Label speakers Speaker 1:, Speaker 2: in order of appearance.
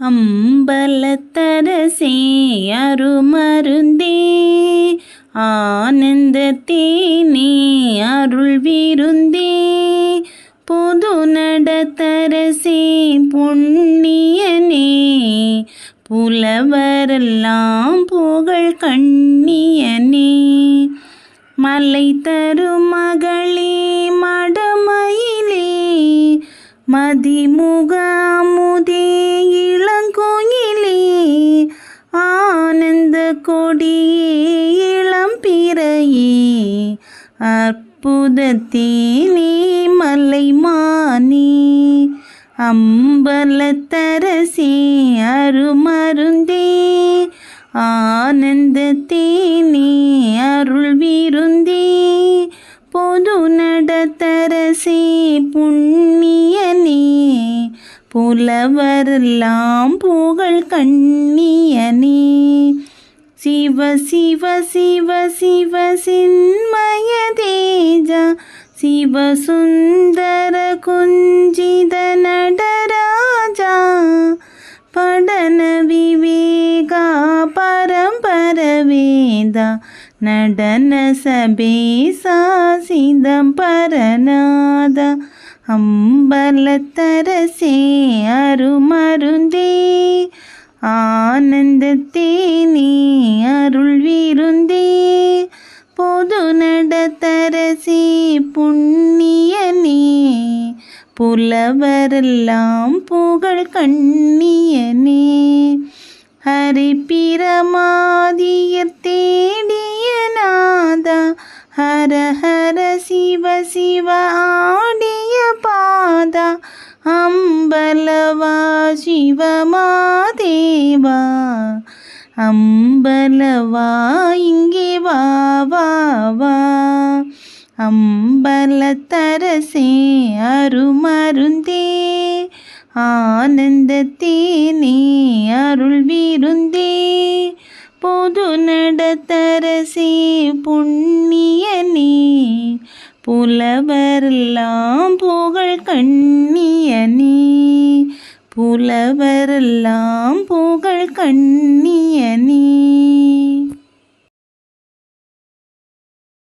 Speaker 1: அம்பலத்தரசே அருமருந்தே. ஆனந்தத்தேனே அருள் விருந்தே. பொது நடத்தரசே புண்ணியனே. புலவரெல்லாம் புகழ் கண்ணியனே. மலை தரும் மகளே மடமயிலே. மதிமுக ஆனந்த கொடியே இளம்பிறையே அற்புதத்தேனே மலைமானே அம்பலத்தரசே அருமருந்தே ஆனந்தத்தேனே அருள் விருந்தே. பொது நடத்தரசே புண்ணியனே புலவரெல்லாம் புகழ் கண்ணியனே சிவ சிவ சிவ சிவ சின்மய தேஜ. சிவ சுந்தர குஞ்சித நடராஜா. படன விவேகா பரம்பர வேத நடன சபேசா சிதம்பரநாத அம்பலத்தரசே அருமருந்தே. ஆனந்தத்தேனே அருள் விருந்தே பொது நடத்தரசி புண்ணியனே. புலவரெல்லாம் புகழ் கண்ணியனே. ஹரி பிரமாதியர் தேடிய நாதா ஹர ஹர சிவ சிவ ஆடிய பாதா அம்பலவா சிவமா சிவமாதேவா அம்பலவா இங்கே வா வா வா. அம்பலத்தரசே அருமருந்தே ஆனந்தத்தேனே அருள் விருந்தே. பொது நடத்தரசே புண்ணியனே புலவரெல்லாம் புகழ் கண்ணியனே. புலவரெல்லாம் புகழ் கண்ணி